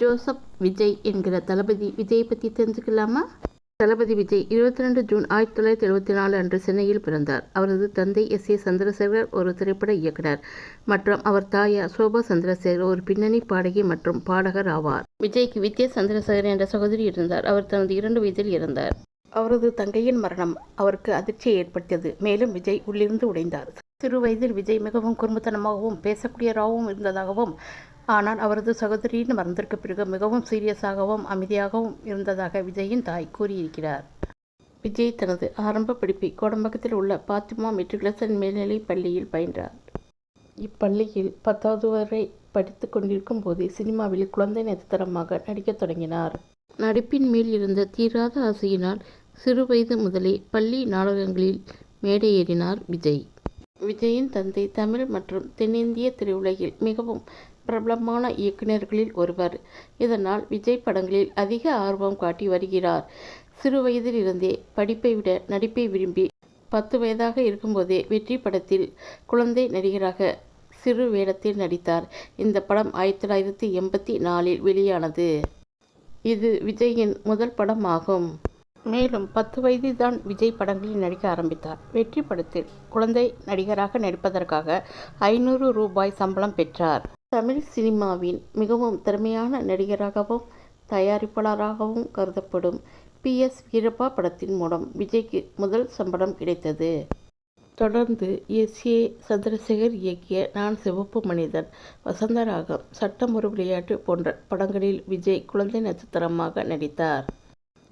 Joseph Vijay என்கிற தளபதி. விஜய் பற்றி தெரிஞ்சுக்கலாமா? தளபதி விஜய் இருபத்தி ரெண்டு ஜூன் ஆயிரத்தி தொள்ளாயிரத்தி எழுபத்தி நாலு அன்று சென்னையில் பிறந்தார். அவரது தந்தை எஸ் ஏ சந்திரசேகர் ஒரு திரைப்பட இயக்குனர் மற்றும் அவர் தாயார் சோபா சந்திரசேகர் ஒரு பின்னணி பாடகி மற்றும் பாடகர் ஆவார். விஜய்க்கு வித்யா சந்திரசேகர் என்ற சகோதரி இருந்தார். அவர் தனது இரண்டு வயதில் இறந்தார். அவரது தங்கையின் மரணம் அவருக்கு அதிர்ச்சியை ஏற்படுத்தியது. மேலும் விஜய் உள்ளிருந்து உடைந்தார். சிறு வயதில் விஜய் மிகவும் குறும்புத்தனமாகவும் பேசக்கூடியவராகவும் இருந்ததாகவும் ஆனால் அவரது சகோதரியின் மறந்திருக்க பிறகு மிகவும் சீரியஸாகவும் அமைதியாகவும் இருந்ததாக விஜயின் தாய் கூறியிருக்கிறார். விஜய் தனது ஆரம்ப படிப்பை கோடம்பாக்கத்தில் உள்ள பாத்திமா மெட்ரிகுலேசன் மேல்நிலைப் பள்ளியில் பயின்றார். இப்பள்ளியில் பத்தாவது வரை படித்து கொண்டிருக்கும் போது சினிமாவில் குழந்தை நட்சத்திரமாக நடிக்கத் தொடங்கினார். நடிப்பின் மேல் இருந்த தீராத ஆசையினால் சிறுவயது முதலே பள்ளி நாடகங்களில் மேடையேறினார் விஜய். விஜயின் தந்தை தமிழ் மற்றும் தென்னிந்திய திரையுலகில் மிகவும் பிரபலமான இயக்குநர்களில் ஒருவர். இதனால் விஜய் படங்களில் அதிக ஆர்வம் காட்டி வருகிறார். சிறு வயதிலிருந்தே படிப்பை விட நடிப்பை விரும்பி பத்து வயதாக இருக்கும்போதே வெற்றி படத்தில் குழந்தை நடிகராக சிறு வேடத்தில் நடித்தார். இந்த படம் ஆயிரத்தி தொள்ளாயிரத்தி எண்பத்தி நாலில் வெளியானது. இது விஜயின் முதல் படமாகும். மேலும் பத்து வயதில்தான் விஜய் படங்களில் நடிக்க ஆரம்பித்தார். வெற்றி படத்தில் குழந்தை நடிகராக நடிப்பதற்காக ஐநூறு ரூபாய் சம்பளம் பெற்றார். தமிழ் சினிமாவின் மிகவும் திறமையான நடிகராகவும் தயாரிப்பாளராகவும் கருதப்படும் பி. எஸ். வீரப்பா படத்தின் மூலம் விஜய்க்கு முதல் சம்பளம் கிடைத்தது. தொடர்ந்து எஸ். ஏ. சந்திரசேகர் இயக்கிய நான் சிவப்பு மனிதன் வசந்தராகம் சட்டம் ஒரு விளையாட்டு போன்ற படங்களில் விஜய் குழந்தை நட்சத்திரமாக நடித்தார்.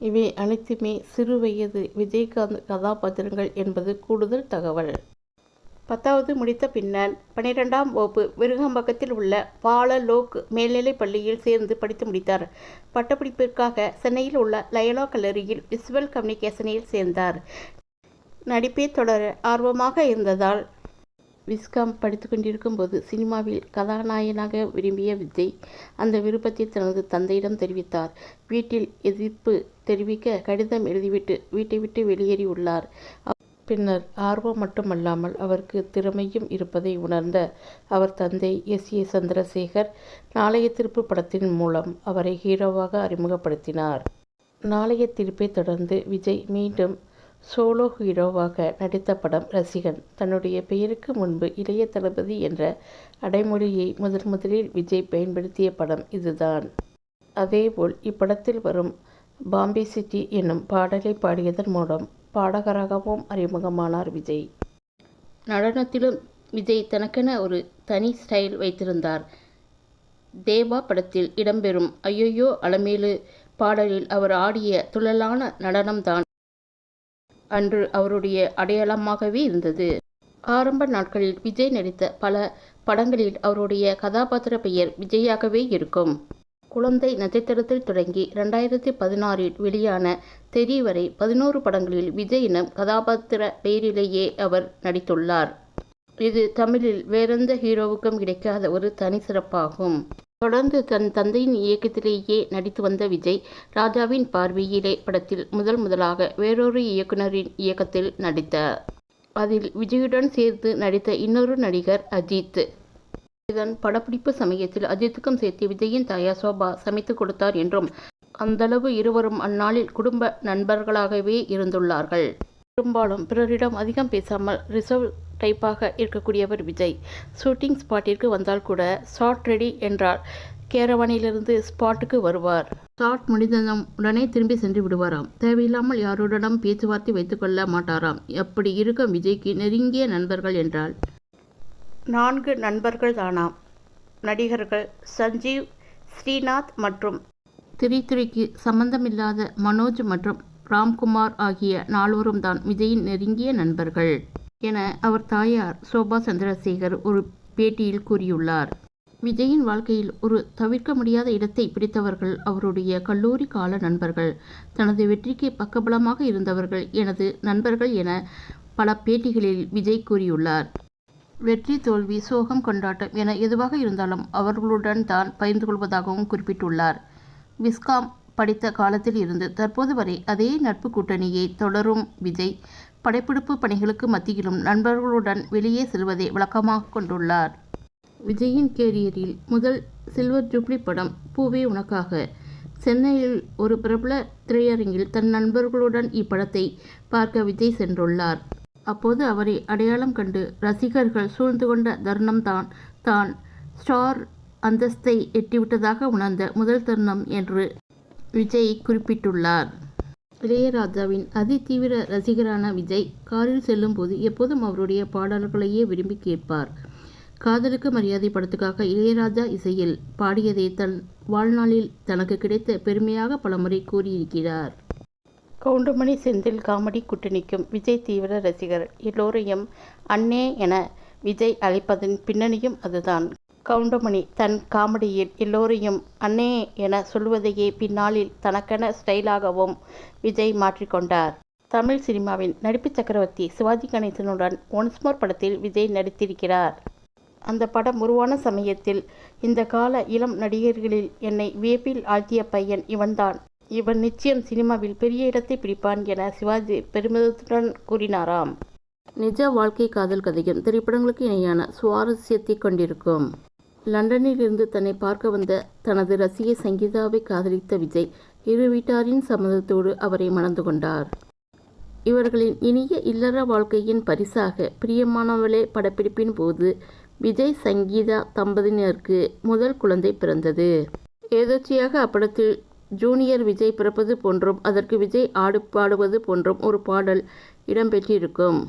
இவை அனைத்துமே சிறு வயது விஜயகாந்த் கதாபாத்திரங்கள் என்பது கூடுதல் தகவல். பத்தாவது முடித்த பின்னர் பனிரெண்டாம் வகுப்பு விருகம்பக்கத்தில் உள்ள பாலலோக் மேல்நிலைப் பள்ளியில் சேர்ந்து படித்து முடித்தார். பட்டப்படிப்பிற்காக சென்னையில் உள்ள லயலா கல்லூரியில் விசுவல் கம்யூனிகேஷனில் சேர்ந்தார். நடிப்பே தொடர ஆர்வமாக இருந்ததால் விஸ்காம் படித்து கொண்டிருக்கும் போது சினிமாவில் கதாநாயகனாக விரும்பிய விஜய் அந்த விருப்பத்தை தனது தந்தையிடம் தெரிவித்தார். வீட்டில் எதிர்ப்பு தெரிவிக்க கடிதம் எழுதிவிட்டு வீட்டை விட்டு வெளியேறியுள்ளார் பின்னர் ஆர்வம் மட்டுமல்லாமல் அவருக்கு திறமையும் இருப்பதை உணர்ந்த அவர் தந்தை எஸ். ஏ. சந்திரசேகர் நாளைய திருப்பு படத்தின் மூலம் அவரை ஹீரோவாக அறிமுகப்படுத்தினார். நாளைய திருப்பை தொடர்ந்து விஜய் மீண்டும் சோலோ ஹீரோவாக நடித்த படம் ரசிகன். தன்னுடைய பெயருக்கு முன்பு இளைய தளபதி என்ற அடைமொழியை முதன் முதலில் விஜய் பயன்படுத்திய படம் இதுதான். அதேபோல் இப்படத்தில் வரும் பாம்பே சிட்டி என்னும் பாடலை பாடியதன் மூலம் பாடகராகவும் அறிமுகமானார் விஜய். நடனத்திலும் விஜய் தனக்கென ஒரு தனி ஸ்டைல் வைத்திருந்தார். தேவா படத்தில் இடம்பெறும் ஐயோயோ அலமேலு பாடலில் அவர் ஆடிய துழலான நடனம்தான் அன்று அவருடைய அடையாளமாகவே இருந்தது. ஆரம்ப நாட்களில் விஜய் நடித்த பல படங்களில் அவருடைய கதாபாத்திர பெயர் விஜயாகவே இருக்கும். குழந்தை நட்சத்திரத்தில் தொடங்கி ரெண்டாயிரத்தி பதினாறில் வெளியான தெரி வரை பதினோரு படங்களில் விஜய் கதாபாத்திர பெயரிலேயே அவர் நடித்துள்ளார். இது தமிழில் வேறெந்த ஹீரோவுக்கும் கிடைக்காத ஒரு தனி சிறப்பாகும் தொடர்ந்து தன் தந்தையின் இயக்கத்திலேயே நடித்து வந்த விஜய் ராஜாவின் பார்வையிலே படத்தில் முதல் முதலாக வேறொரு இயக்குனரின் இயக்கத்தில் நடித்தார். அதில் விஜயுடன் சேர்த்து நடித்த இன்னொரு நடிகர் அஜித். இதன் படப்பிடிப்பு சமயத்தில் அஜித்துக்கும் சேர்த்து விஜயின் தாயார் சோபா சமைத்து கொடுத்தார் என்றும் அந்தளவு இருவரும் அந்நாளில் குடும்ப நண்பர்களாகவே இருந்துள்ளார்கள். பெரும்பாலும் பிறரிடம் அதிகம் பேசாமல் ரிசர்வ் டைப்பாக இருக்கக்கூடியவர் விஜய். ஷூட்டிங் ஸ்பாட்டிற்கு வந்தால் கூட ஷார்ட் ரெடி என்றால் கேரவானிலிருந்து ஸ்பாட்டுக்கு வருவார். ஷார்ட் முடிந்ததும் உடனே திரும்பி சென்று விடுவாராம். தேவையில்லாமல் யாருடனும் பேச்சுவார்த்தை வைத்துக்கொள்ள மாட்டாராம். அப்படி இருக்கும் விஜய்க்கு நெருங்கிய நண்பர்கள் என்றால் நான்கு நண்பர்கள் தானாம். நடிகர்கள் சஞ்சீவ் ஸ்ரீநாத் மற்றும் திரித்துறைக்கு சம்பந்தமில்லாத மனோஜ் மற்றும் ராம்குமார் ஆகிய நால்வரும் தான் விஜயின் நெருங்கிய நண்பர்கள். என அவர் தாயார் சோபா சந்திரசேகர் ஒரு பேட்டியில் கூறியுள்ளார். விஜயின் வாழ்க்கையில் ஒரு தவிர்க்க முடியாத இடத்தை பிடித்தவர்கள் அவருடைய கல்லூரி கால நண்பர்கள் தனது வெற்றிக்கு பக்கபலமாக இருந்தவர்கள் எனது நண்பர்கள் என பல பேட்டிகளில் விஜய் கூறியுள்ளார். வெற்றி தோல்வி சோகம் கொண்டாட்டம் என எதுவாக இருந்தாலும் அவர்களுடன் தான் பகிர்ந்து கொள்வதாகவும் குறிப்பிட்டுள்ளார். விஸ்காம் படித்த காலத்தில் இருந்து தற்போது வரை அதே நட்பு கூட்டணியை தொடரும் விஜய். படைப்பிடிப்பு பணிகளுக்கு மத்தியிலும் நண்பர்களுடன் வெளியே செல்வதை வழக்கமாக கொண்டுள்ளார். விஜயின் கேரியரில் முதல் சில்வர் ஜூப்ளி படம் பூவே உனக்காக. சென்னையில் ஒரு பிரபல திரையரங்கில் தன் நண்பர்களுடன் இப்படத்தை பார்க்க விஜய் சென்றுள்ளார். அப்போது அவரை அடையாளம் கண்டு ரசிகர்கள் சூழ்ந்து கொண்ட தருணம்தான் தான் ஸ்டார் அந்தஸ்தை எட்டிவிட்டதாக உணர்ந்த முதல் தருணம் என்று விஜய் குறிப்பிட்டுள்ளார். இளையராஜாவின் அதிதீவிர ரசிகரான விஜய் காரில் செல்லும்போது எப்போதும் அவருடைய பாடல்களையே விரும்பி கேட்பார். காதலுக்கு மரியாதை படத்துக்காக இளையராஜா இசையில் பாடியதை தன் வாழ்நாளில் தனக்கு கிடைத்த பெருமையாக பலமுறை கூறியிருக்கிறார். கவுண்டமணி செந்தில் காமெடி கூட்டணிக்கும் விஜய் தீவிர ரசிகர் எல்லோரையும் அண்ணே என விஜய் அழைப்பதன் பின்னணியும் அதுதான். கவுண்டமணி தன் காமெடியில் எல்லோரையும் அண்ணே என சொல்வதையே பின்னாளில் தனக்கென ஸ்டைலாகவும் விஜய் மாற்றிக்கொண்டார். தமிழ் சினிமாவின் நடிப்பு சக்கரவர்த்தி சிவாஜி கணேசனுடன் ஒன்ஸ் மோர் படத்தில் விஜய் நடித்திருக்கிறார். அந்த படம் உருவான சமயத்தில் இந்த கால இளம் நடிகர்களில் என்னை வியப்பில் ஆழ்த்திய பையன் இவன்தான். இவன் நிச்சயம் சினிமாவில் பெரிய இடத்தை பிடிப்பான் என சிவாஜி பெருமிதத்துடன் கூறினாராம். நிஜ வாழ்க்கை காதல் கதையும் திரைப்படங்களுக்கு இணையான சுவாரஸ்யத்தை கொண்டிருக்கும். லண்டனில் இருந்து தன்னை பார்க்க வந்த தனது ரசிகை சங்கீதாவை காதலித்த விஜய் இரு வீட்டாரின் சம்மதத்தோடு அவரை மணந்து கொண்டார். இவர்களின் இனிய இல்லற வாழ்க்கையின் பரிசாக பிரியமானவளே படப்பிடிப்பின் போது விஜய் சங்கீதா தம்பதியினருக்கு முதல் குழந்தை பிறந்தது. ஏதோச்சியாக அப்படத்தில் ஜூனியர் விஜய் பிறப்பது போன்றும் அதற்கு விஜய் ஆடு பாடுவது போன்றும் ஒரு பாடல் இடம்பெற்றிருக்கும்.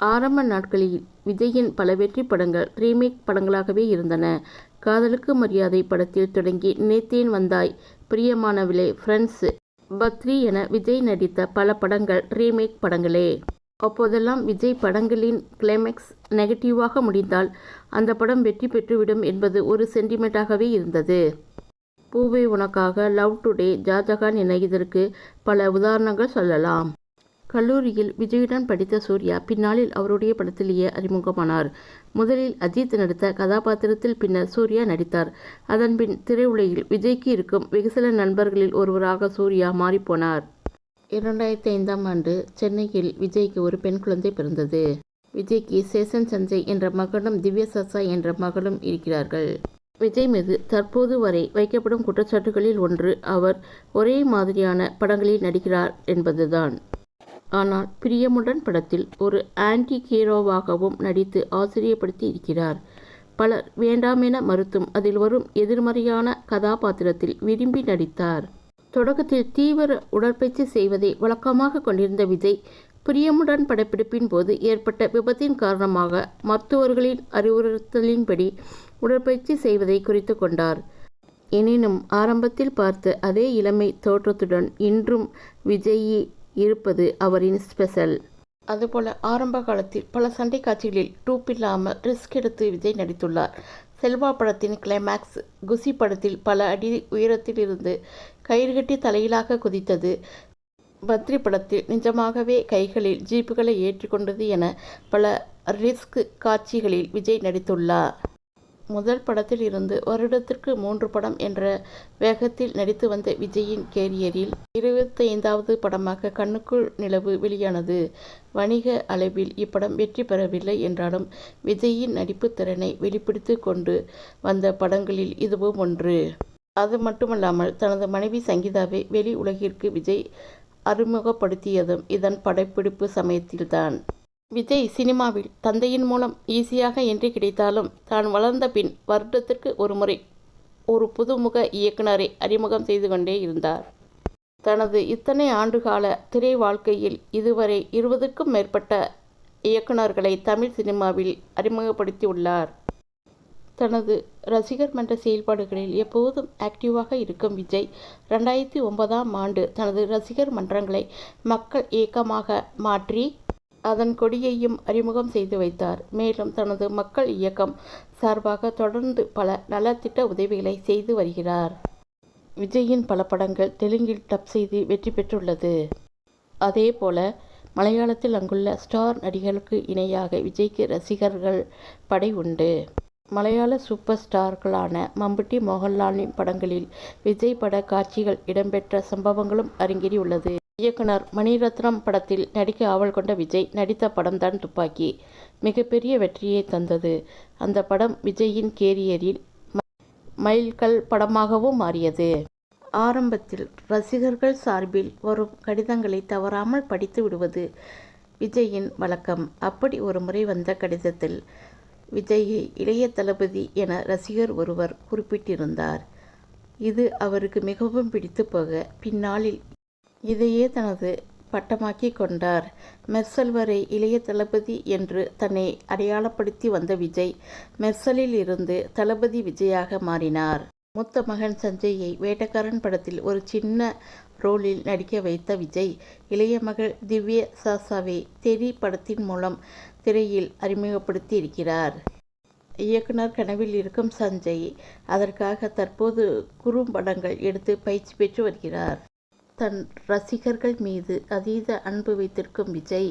ஆரம்ப நாட்களில் விஜயின் பல வெற்றி படங்கள் ரீமேக் படங்களாகவே இருந்தன. காதலுக்கு மரியாதை படத்தில் தொடங்கி நேத்தேன் வந்தாய் பிரியமானவிலே ஃப்ரெண்ட்ஸ் பத்ரி என விஜய் நடித்த பல படங்கள் ரீமேக் படங்களே. அப்போதெல்லாம் விஜய் படங்களின் கிளைமேக்ஸ் நெகட்டிவாக முடிந்தால் அந்த படம் வெற்றி பெற்றுவிடும் என்பது ஒரு சென்டிமெண்ட்டாகவே இருந்தது. பூவை உனக்காக லவ் டுடே ஜாஜகான் என இதற்கு பல உதாரணங்கள் சொல்லலாம். கல்லூரியில் விஜயுடன் படித்த சூர்யா பின்னாளில் அவருடைய படத்திலேயே அறிமுகமானார். முதலில் அஜித் நடித்த கதாபாத்திரத்தில் பின்னர் சூர்யா நடித்தார். அதன்பின் திரையுலகில் விஜய்க்கு இருக்கும் வெகுசில நண்பர்களில் ஒருவராக சூர்யா மாறிப்போனார். இரண்டாயிரத்தி ஐந்தாம் ஆண்டு சென்னையில் விஜய்க்கு ஒரு பெண் குழந்தை பிறந்தது. விஜய்க்கு சேசன் சஞ்சய் என்ற மகனும் திவ்ய சசா என்ற மகளும் இருக்கிறார்கள். விஜய் மீது தற்போது வரை வைக்கப்படும் குற்றச்சாட்டுகளில் ஒன்று அவர் ஒரே மாதிரியான படங்களில் நடிக்கிறார் என்பதுதான். ஆனால் பிரியமுடன் படத்தில் ஒரு ஆன்டி ஹீரோவாகவும் நடித்து ஆச்சரியப்படுத்தி இருக்கிறார். பலர் வேண்டாமென மறுத்தும் அதில் வரும் எதிர்மறையான கதாபாத்திரத்தில் விரும்பி நடித்தார். தொடக்கத்தில் தீவிர உடற்பயிற்சி செய்வதை வழக்கமாக கொண்டிருந்த விஜய் பிரியமுடன் படப்பிடிப்பின் போது ஏற்பட்ட விபத்தின் காரணமாக மருத்துவர்களின் அறிவுறுத்தலின்படி உடற்பயிற்சி செய்வதை குறித்து கொண்டார். எனினும் ஆரம்பத்தில் பார்த்த அதே இளமை தோற்றத்துடன் இன்றும் விஜயி இருப்பது அவரின் ஸ்பெஷல் அதுபோல ஆரம்ப காலத்தில் பல சண்டை காட்சிகளில் டூப் இல்லாமல் ரிஸ்க் எடுத்து விஜய் நடித்துள்ளார். செல்வா படத்தின் கிளைமேக்ஸ் குசி படத்தில் பல அடி உயரத்தில் இருந்து கயிறு கட்டி தலையிலாக குதித்தது. பத்ரி படத்தில் நிஜமாகவே கைகளில் ஜீப்புகளை ஏற்றிக்கொண்டது என பல ரிஸ்க் காட்சிகளில் விஜய் நடித்துள்ளார். முதல் படத்தில் இருந்து வருடத்திற்கு மூன்று படம் என்ற வேகத்தில் நடித்து வந்த விஜயின் கேரியரில் இருபத்தைந்தாவது படமாக கண்ணுக்குள் நிலவு வெளியானது. வணிக அளவில் இப்படம் வெற்றி பெறவில்லை என்றாலும் விஜயின் நடிப்பு திறனை வெளிப்படுத்தி கொண்டு வந்த படங்களில் இதுவும் ஒன்று. அது மட்டுமல்லாமல் தனது மனைவி சங்கீதாவை வெளி உலகிற்கு விஜய் அறிமுகப்படுத்தியதும் இதன் படப்பிடிப்பு சமயத்தில்தான். விஜய் சினிமாவில் தந்தையின் மூலம் ஈஸியாக என்று கிடைத்தாலும் தான் வளர்ந்த பின் வருடத்திற்கு ஒரு முறை ஒரு புதுமுக இயக்குனரை அறிமுகம் செய்து கொண்டே இருந்தார். தனது இத்தனை ஆண்டுகால திரை வாழ்க்கையில் இதுவரை இருபதுக்கும் மேற்பட்ட இயக்குனர்களை தமிழ் சினிமாவில் அறிமுகப்படுத்தியுள்ளார். தனது ரசிகர் மன்ற செயல்பாடுகளில் எப்போதும் ஆக்டிவாக இருக்கும் விஜய் ரெண்டாயிரத்தி ஒன்பதாம் ஆண்டு தனது ரசிகர் மன்றங்களை மக்கள் இயக்கமாக மாற்றி அதன் கொடியையும் அறிமுகம் செய்து வைத்தார். மேலும் தனது மக்கள் இயக்கம் சார்பாக தொடர்ந்து பல நலத்திட்ட உதவிகளை செய்து வருகிறார். விஜயின் பல படங்கள் தெலுங்கில் டப் செய்து வெற்றி பெற்றுள்ளது. அதே போல மலையாளத்தில் அங்குள்ள ஸ்டார் நடிகர்களுக்கு இணையாக விஜய்க்கு ரசிகர்கள் படை உண்டு. மலையாள சூப்பர் ஸ்டார்களான மம்புட்டி மோகன்லாலின் படங்களில் விஜய் பட காட்சிகள் இடம்பெற்ற சம்பவங்களும் அரங்கேறியுள்ளது. இயக்குனர் மணிரத்னம் படத்தில் நடிக்க ஆவல் கொண்ட விஜய் நடித்த படம்தான் துப்பாக்கி. மிகப்பெரிய வெற்றியை தந்தது. அந்த படம் விஜயின் கேரியரில் மைல்கல் படமாகவும் மாறியது. ஆரம்பத்தில் ரசிகர்கள் சார்பில் வரும் கடிதங்களை தவறாமல் படித்து விடுவது விஜயின் வழக்கம். அப்படி ஒரு முறை வந்த கடிதத்தில் விஜயை இளைய தளபதி என ரசிகர் ஒருவர் குறிப்பிட்டிருந்தார். இது அவருக்கு மிகவும் பிடித்து போக பின்னாளில் இதையே தனது பட்டமாக்கி கொண்டார். மெர்சல் வரை இளைய தளபதி என்று தன்னை அடையாளப்படுத்தி வந்த விஜய் மெர்சலில் இருந்து தளபதி விஜயாக மாறினார். மூத்த மகன் சஞ்சயை வேட்டக்காரன் படத்தில் ஒரு சின்ன ரோலில் நடிக்க வைத்த விஜய் இளைய மகள் திவ்ய சாசாவை தெரி படத்தின் மூலம் திரையில் அறிமுகப்படுத்தி இருக்கிறார். இயக்குனர் கனவில் இருக்கும் சஞ்சய் அதற்காக தற்போது குறும்படங்கள் எடுத்து பயிற்சி பெற்று வருகிறார். தன் ரசிகர்கள் மீது அதீத அன்பு வைத்திருக்கும் விஜய்.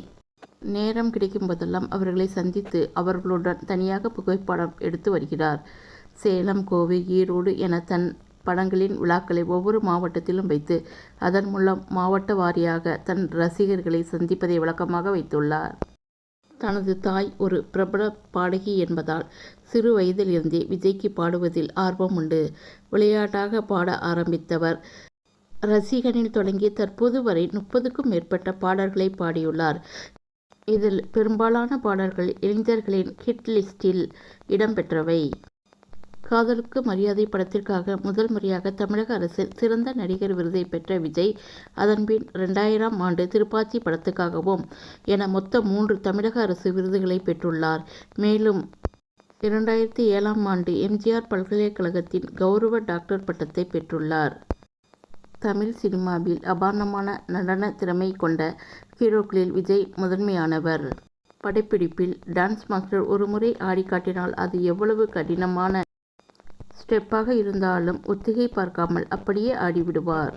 நேரம் கிடைக்கும் போதெல்லாம் அவர்களை சந்தித்து அவர்களுடன் தனியாக புகைப்படம் எடுத்து வருகிறார். சேலம் கோவை ஈரோடு என தன் படங்களின் விழாக்களை ஒவ்வொரு மாவட்டத்திலும் வைத்து அதன் மூலம் மாவட்ட வாரியாக தன் ரசிகர்களை சந்திப்பதை வழக்கமாக வைத்துள்ளார். தனது தாய் ஒரு பிரபல பாடகி என்பதால் சிறு வயதிலிருந்தே விஜய்க்கு பாடுவதில் ஆர்வம் உண்டு. விளையாட்டாக பாட ஆரம்பித்தவர் ரசிகனில் தொடங்கி தற்போது வரை முப்பதுக்கும் மேற்பட்ட பாடல்களை பாடியுள்ளார். இதில் பெரும்பாலான பாடல்கள் இளைஞர்களின் ஹிட் லிஸ்டில் இடம்பெற்றவை. காதலுக்கு மரியாதை படத்திற்காக முதல் முறையாக தமிழக அரசில் சிறந்த நடிகர் விருதை பெற்ற விஜய் அதன்பின் இரண்டாயிரம் ஆண்டு திருப்பாச்சி படத்துக்காகவும் என மொத்த மூன்று தமிழக அரசு விருதுகளை பெற்றுள்ளார். மேலும் இரண்டாயிரத்தி ஏழாம் ஆண்டு எம்ஜிஆர் பல்கலைக்கழகத்தின் கௌரவ டாக்டர் பட்டத்தை பெற்றுள்ளார். தமிழ் சினிமாவில் அபாரமான நடன திறமை கொண்ட ஹீரோக்களில் விஜய் முதன்மையானவர். படப்பிடிப்பில் டான்ஸ் மாஸ்டர் ஒருமுறை ஆடி காட்டினால் அது எவ்வளவு கடினமான ஸ்டெப்பாக இருந்தாலும் ஒத்திகை பார்க்காமல் அப்படியே ஆடிவிடுவார்.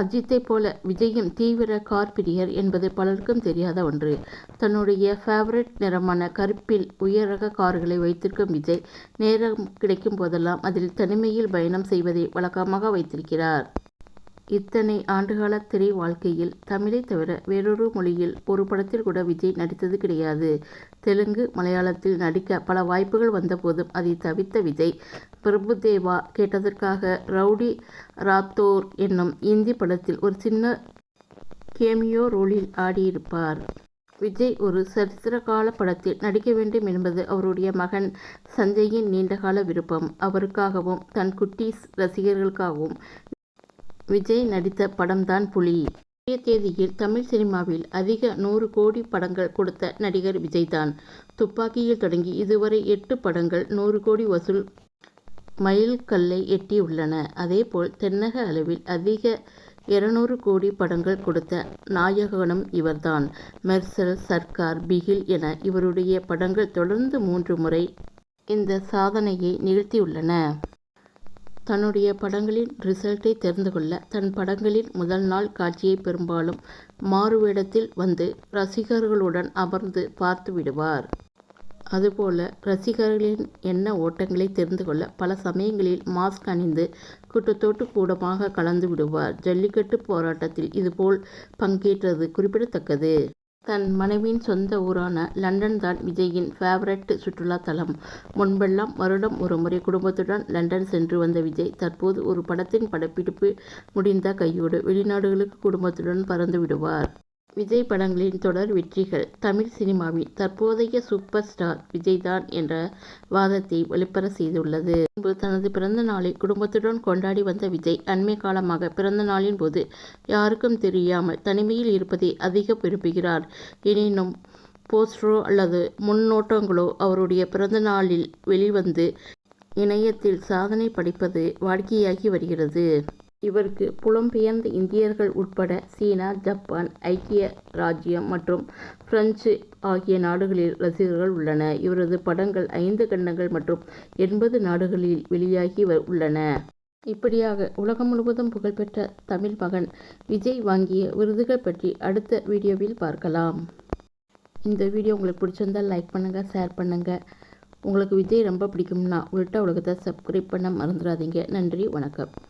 அஜித்தை போல விஜயும் தீவிர கார் பிரியர் என்பது பலருக்கும் தெரியாத ஒன்று. தன்னுடைய ஃபேவரட் நிறமான கருப்பில் உயர் ரக கார்களை வைத்திருக்கும் விஜய் நேரம் கிடைக்கும் போதெல்லாம் அதில் தனிமையில் பயணம் செய்வதை வழக்கமாக வைத்திருக்கிறார். இத்தனை ஆண்டுகால திரை வாழ்க்கையில் தமிழை தவிர வேறொரு மொழியில் ஒரு படத்தில் கூட விஜய் நடித்தது கிடையாது. தெலுங்கு மலையாளத்தில் நடிக்க பல வாய்ப்புகள் வந்தபோதும் அதை தவித்த விஜய் பிரபுதேவா கேட்டதற்காக ரவுடி ராத்தோர் என்னும் இந்தி படத்தில் ஒரு சின்ன கேமியோ ரோலில் ஆடியிருப்பார். விஜய் ஒரு சரித்திரகால படத்தில் நடிக்க வேண்டும் என்பது அவருடைய மகன் சஞ்சயின் நீண்டகால விருப்பம். அவருக்காகவும் தன் குட்டீஸ் ரசிகர்களுக்காகவும் விஜய் நடித்த படம்தான் புலி. இன்றைய தேதியில் தமிழ் சினிமாவில் அதிக நூறு கோடி படங்கள் கொடுத்த நடிகர் விஜய்தான். துப்பாக்கியில் தொடங்கி இதுவரை எட்டு படங்கள் நூறு கோடி வசூல் மைல்கல்லை எட்டியுள்ளன. அதேபோல் தென்னக அளவில் அதிக இருநூறு கோடி படங்கள் கொடுத்த நாயகனும் இவர்தான். மெர்சல் சர்க்கார் பிகில் என இவருடைய படங்கள் தொடர்ந்து மூன்று முறை இந்த சாதனையை நிகழ்த்தியுள்ளன. தன்னுடைய படங்களின் ரிசல்ட்டை தெரிந்து கொள்ள தன் படங்களின் முதல் நாள் காட்சியை பெரும்பாலும் மாறுவேடத்தில் வந்து ரசிகர்களுடன் அமர்ந்து பார்த்து விடுவார். அதுபோல ரசிகர்களின் எண்ண ஓட்டங்களை தெரிந்து கொள்ள பல சமயங்களில் மாஸ்க் அணிந்து கூட்டத்தோட்டு கூடமாக கலந்து விடுவார். ஜல்லிக்கட்டு போராட்டத்தில் இதுபோல் பங்கேற்றது குறிப்பிடத்தக்கது. தன் மனைவியின் சொந்த ஊரான லண்டன் தான் விஜயின் ஃபேவரட் சுற்றுலா தலம் முன்பெல்லாம் வருடம் ஒரு முறை குடும்பத்துடன் லண்டன் சென்று வந்த விஜய் தற்போது ஒரு படத்தின் படப்பிடிப்பு முடிந்த கையோடு வெளிநாடுகளுக்கு குடும்பத்துடன் பறந்து விடுவார். விஜய் படங்களின் தொடர் வெற்றிகள். தமிழ் சினிமாவின் தற்போதைய சூப்பர் ஸ்டார் விஜய்தான் என்ற வாதத்தை வெளிப்பட செய்துள்ளது. முன்பு தனது பிறந்த நாளை குடும்பத்துடன் கொண்டாடி வந்த விஜய் அண்மை காலமாக பிறந்த நாளின் போது யாருக்கும் தெரியாமல் தனிமையில் இருப்பதை அதிக விரும்புகிறார். எனினும் போஸ்டரோ அல்லது முன்னோட்டங்களோ அவருடைய பிறந்த நாளில் வெளிவந்து இணையத்தில் சாதனை படைப்பது வாடிக்கையாகி வருகிறது. இவருக்கு புலம்பெயர்ந்த இந்தியர்கள் உட்பட சீனா ஜப்பான் ஐக்கிய ராஜ்யம் மற்றும் பிரெஞ்சு ஆகிய நாடுகளில் ரசிகர்கள் உள்ளன. இவரது படங்கள் ஐந்து கண்டங்கள் மற்றும் எண்பது நாடுகளில் வெளியாகி உள்ளன. இப்படியாக உலகம் முழுவதும் புகழ்பெற்ற தமிழ் மகன் விஜய் வாங்கிய விருதுகள் பற்றி அடுத்த வீடியோவில் பார்க்கலாம். இந்த வீடியோ உங்களுக்கு பிடிச்சிருந்தால் லைக் பண்ணுங்கள் ஷேர் பண்ணுங்கள் உங்களுக்கு விஜய் ரொம்ப பிடிக்கும்னா உள்ட்ட உலகத்தை சப்ஸ்கிரைப் பண்ண மறந்துடாதீங்க. நன்றி வணக்கம்.